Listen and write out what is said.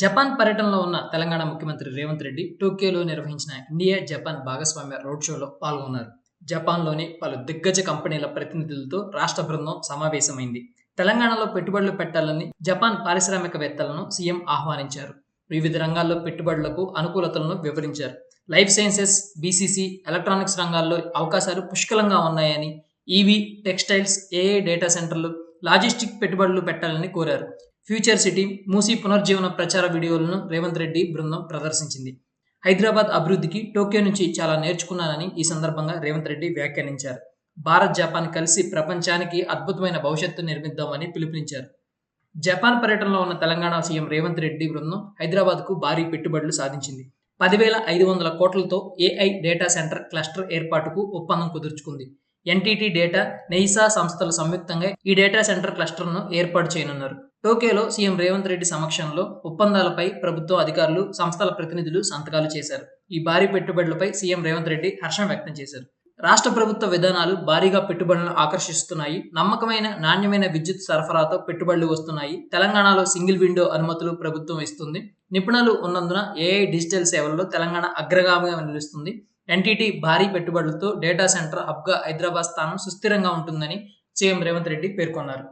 Japan పర్యటనలో ఉన్న తెలంగాణ ముఖ్యమంత్రి రేవంత్ రెడ్డి టోక్యోలో నిర్వహించిన ఇండియా జపాన్ భాగస్వామ్య రోడ్ షోలో పాల్గొన్నారు. జపాన్లోని పలు దిగ్గజ కంపెనీల ప్రతినిధులతో రాష్ట్ర బృందం సమావేశమైంది. తెలంగాణలో పెట్టుబడులు పెట్టాలని జపాన్ పారిశ్రామికవేత్తలను సీఎం ఆహ్వానించారు. వివిధ రంగాల్లో పెట్టుబడులకు అనుకూలతలను వివరించారు. లైఫ్ సైన్సెస్ బీసీసీ ఎలక్ట్రానిక్స్ రంగాల్లో అవకాశాలు పుష్కలంగా ఉన్నాయని ఈవీ టెక్స్టైల్స్ ఏఏ డేటా సెంటర్లు లాజిస్టిక్ పెట్టుబడులు పెట్టాలని కోరారు. ఫ్యూచర్ సిటీ మూసీ పునర్జీవన ప్రచార వీడియోలను రేవంత్ రెడ్డి బృందం ప్రదర్శించింది. హైదరాబాద్ అభివృద్ధికి టోక్యో నుంచి చాలా నేర్చుకున్నానని ఈ సందర్భంగా రేవంత్ రెడ్డి వ్యాఖ్యానించారు. భారత్ జపాన్ కలిసి ప్రపంచానికి అద్భుతమైన భవిష్యత్తు నిర్మిద్దామని పిలుపునిచ్చారు. జపాన్ పర్యటనలో ఉన్న తెలంగాణ సీఎం రేవంత్ రెడ్డి బృందం హైదరాబాద్కు భారీ పెట్టుబడులు సాధించింది. పదివేల ఐదు వందల కోట్లతో ఏఐ డేటా సెంటర్ క్లస్టర్ ఏర్పాటుకు ఒప్పందం కుదుర్చుకుంది. ఎన్టీటీ డేటా నెయిసా సంస్థలు సంయుక్తంగా ఈ డేటా సెంటర్ క్లస్టర్ను ఏర్పాటు చేయనున్నారు. టోక్యోలో సీఎం రేవంత్ రెడ్డి సమక్షంలో ఒప్పందాలపై ప్రభుత్వ అధికారులు సంస్థల ప్రతినిధులు సంతకాలు చేశారు. ఈ భారీ పెట్టుబడులపై సీఎం రేవంత్ రెడ్డి హర్షం వ్యక్తం చేశారు. రాష్ట్ర ప్రభుత్వ విధానాలు భారీగా పెట్టుబడులను ఆకర్షిస్తున్నాయి. నమ్మకమైన నాణ్యమైన విద్యుత్ సరఫరాతో పెట్టుబడులు వస్తున్నాయి. తెలంగాణలో సింగిల్ విండో అనుమతులు ప్రభుత్వం ఇస్తుంది. నిపుణులు ఉన్నందున ఏఐ డిజిటల్ సేవల్లో తెలంగాణ అగ్రగామిగా నిలుస్తుంది. ఎన్టీటీ భారీ పెట్టుబడులతో డేటా సెంటర్ హబ్గా హైదరాబాద్ స్థానం సుస్థిరంగా ఉంటుందని సీఎం రేవంత్ రెడ్డి పేర్కొన్నారు.